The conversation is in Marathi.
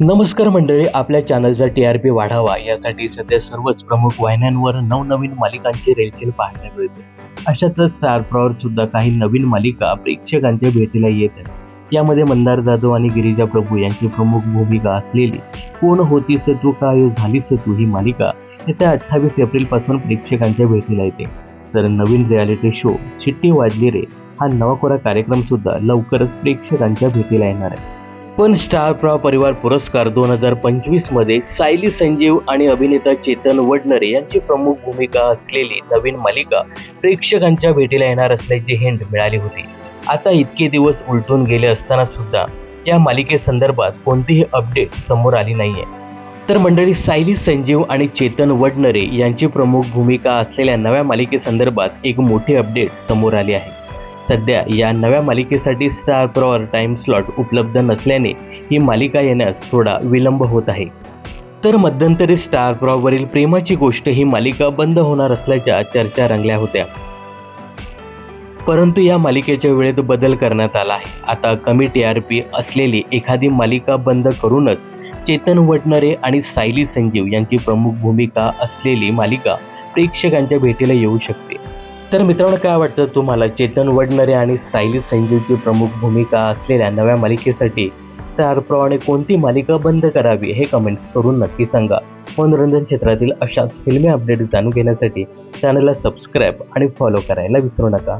नमस्कार मंडळी आपल्या चॅनलचा टी आर पी वाढावा यासाठी सध्या सर्वच प्रमुख वाहिन्यांवर नवनवीन मालिकांची रेलचेल पाहायला मिळते. अशातच स्टार प्रॉवर सुद्धा काही नवीन मालिका प्रेक्षकांच्या भेटीला येत आहेत यामध्ये मंदार जाधव आणि गिरिजा प्रभू यांची प्रमुख भूमिका असलेली कोण होतीस तू काय झालीस तू ही मालिका येत्या अठ्ठावीस एप्रिलपासून प्रेक्षकांच्या भेटीला येते. तर नवीन रियालिटी शो चिट्टी वाजली रे हा नवाकोरा कार्यक्रम सुद्धा लवकरच प्रेक्षकांच्या भेटीला येणार आहे. पण स्टार प्रा परिवार पुरस्कार दोन हजार पंचवीसमध्ये सायली संजीव आणि अभिनेता चेतन वडनरे यांची प्रमुख भूमिका असलेली नवीन मालिका प्रेक्षकांच्या भेटीला येणार असल्याची हिंट मिळाली होती. आता इतके दिवस उलटून गेले असताना सुद्धा या मालिकेसंदर्भात कोणतीही अपडेट समोर आली नाहीये. तर मंडळी सायली संजीव आणि चेतन वडनरे यांची प्रमुख भूमिका असलेल्या नव्या मालिकेसंदर्भात एक मोठी अपडेट समोर आली आहे. सध्या या नव्या मालिकेसाठी स्टार प्रॉवर टाइम स्लॉट उपलब्ध नसल्याने ही मालिका येण्यास थोडा विलंब होत आहे. तर मध्यंतरी स्टार प्रॉवरील प्रेमाची गोष्ट ही मालिका बंद होणार असल्याच्या चर्चा रंगल्या होत्या. परंतु या मालिकेच्या वेळेत बदल करण्यात आला आहे. आता कमी टी आर पी असलेली एखादी मालिका बंद करूनच चेतन वटनरे आणि सायली संजीव यांची प्रमुख भूमिका असलेली मालिका प्रेक्षकांच्या भेटीला येऊ शकते. तर मित्रांनो काय वाटतं तुम्हाला? चेतन वडनरे आणि सायली संजीवची प्रमुख भूमिका असलेल्या नव्या मालिकेसाठी स्टार प्रमाणे कोणती मालिका बंद करावी हे कमेंट्स करून नक्की सांगा. मनोरंजन क्षेत्रातील अशाच फिल्मी अपडेट जाणून घेण्यासाठी चॅनलला सबस्क्राईब आणि फॉलो करायला विसरू नका.